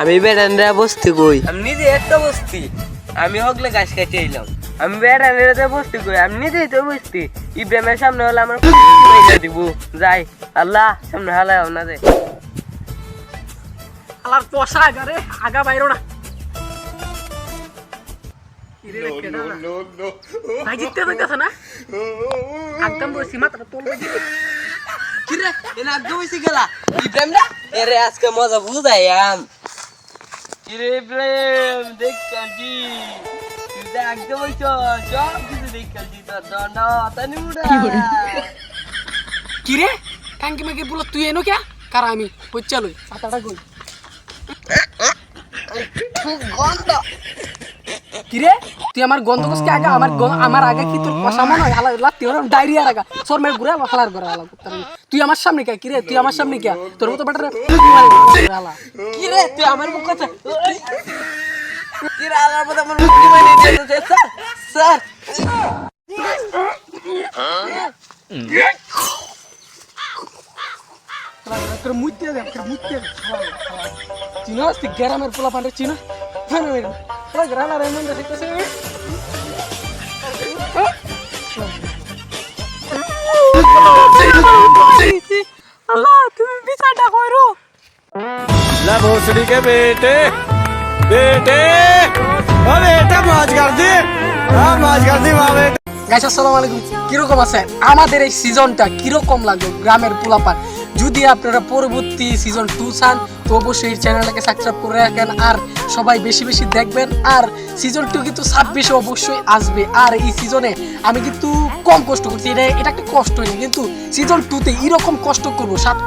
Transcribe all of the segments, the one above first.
আমি বেড়ানরা বসতে কই। আমি নিজে একটা বসতি। আমি হগলে গাছ কাটে এলাম আমি বেড়ানরা বসতে কই আমি নিজেই তো বসতি। ইব্রাহিমের সামনে হলে আমার দিব। যাই আল্লাহ সামনে হালাও না দে। আলার পশা আগা রে আগা বাইরো না। ইরে রে, কেডা না? ভাই জিততে হইতাছে না? একদম বসি মাত্র তোল কিরে এনা আগে বসে গেলা। ইব্রাহিম না? এরে আজকে মজা বুঝাইয়াম। কিরে ইব্রাহিম দেখ কাজি তুই তো আগে বইছ সব কিছু দেখ কাজি তোর দণ্ড তানি মুড়া কি রে কাঙ্কি মাকে বলো তুই এনো কে? কার আমি? পচ্চা লই পাতাটা কই? কি রে তুই আমার গন্ধ কষ্ট আগে, আমার আমার আগে কি তোর কষা মনে হয়? হালা ডায়রিয়ার আগা। সর ঘুরে হালার করে হালা তুই আমার সামনে কে? কি রে তুই আমার সামনে কে? তোর মতো বেটারে কিরে? তুই আমার মুখ কথা কিরে আলার মতো আমার মুখ মানে স্যার পোলা পান্ডে চিনো Soy gran Raimundo, ¿sí que se ve? আল্লাহ তুমি বিচারটা করো লা ভোসড়ি কে বেটে বেটে ও বেটে মাছ কর দে হ্যাঁ মাছ কর দে মা বেটে গাইস আসসালামু আলাইকুম কীরকম আছেন আমাদের এই সিজনটা কীরকম লাগল? গ্রামের পোলাপান। যদি আপনারা পরবর্তী সিজন টু চান, তো অবশ্যই চ্যানেলটাকে সাবস্ক্রাইব করে রাখেন। আর সবাই বেশি বেশি দেখবেন। আর সিজন টু কিন্তু ছাব্বিশে অবশ্যই আসবে। আর এই সিজনে আমি কিন্তু কম কষ্ট করছি। এটা এটা একটা কষ্ট হয়নি কিন্তু সিজন টুতে এরকম কষ্ট করব, সাত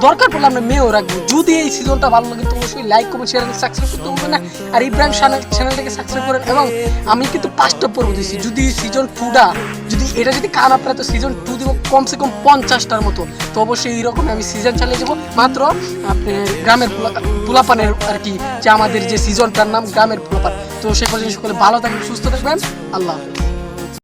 দরকার পড়লে আমরা মেয়েও রাখব। যদি এই সিজনটা ভালো লাগে, তো অবশ্যই লাইক কমেন্ট শেয়ার সাবস্ক্রাইব করতে হবে না। আর ইব্রাহিম চ্যানেলটাকে সাবস্ক্রাইব করেন এবং আমি কিন্তু পাঁচটা পর্ব দিচ্ছি যদি সিজন টুটা যদি এটা যদি কান আপনার, তো সিজন টু দিব কমসে কম পঞ্চাশটার মতো। তো অবশ্যই এইরকম আমি সিজন চালিয়ে যাব। মাত্র, আপনি গ্রামের পোলা- পোলাপানের আর কি, যে আমাদের যে সিজনটার নাম, গ্রামের পোলাপান। তো সে পর্যন্ত সকলে ভালো থাকবেন, সুস্থ থাকবেন। আল্লাহ হাফেজ।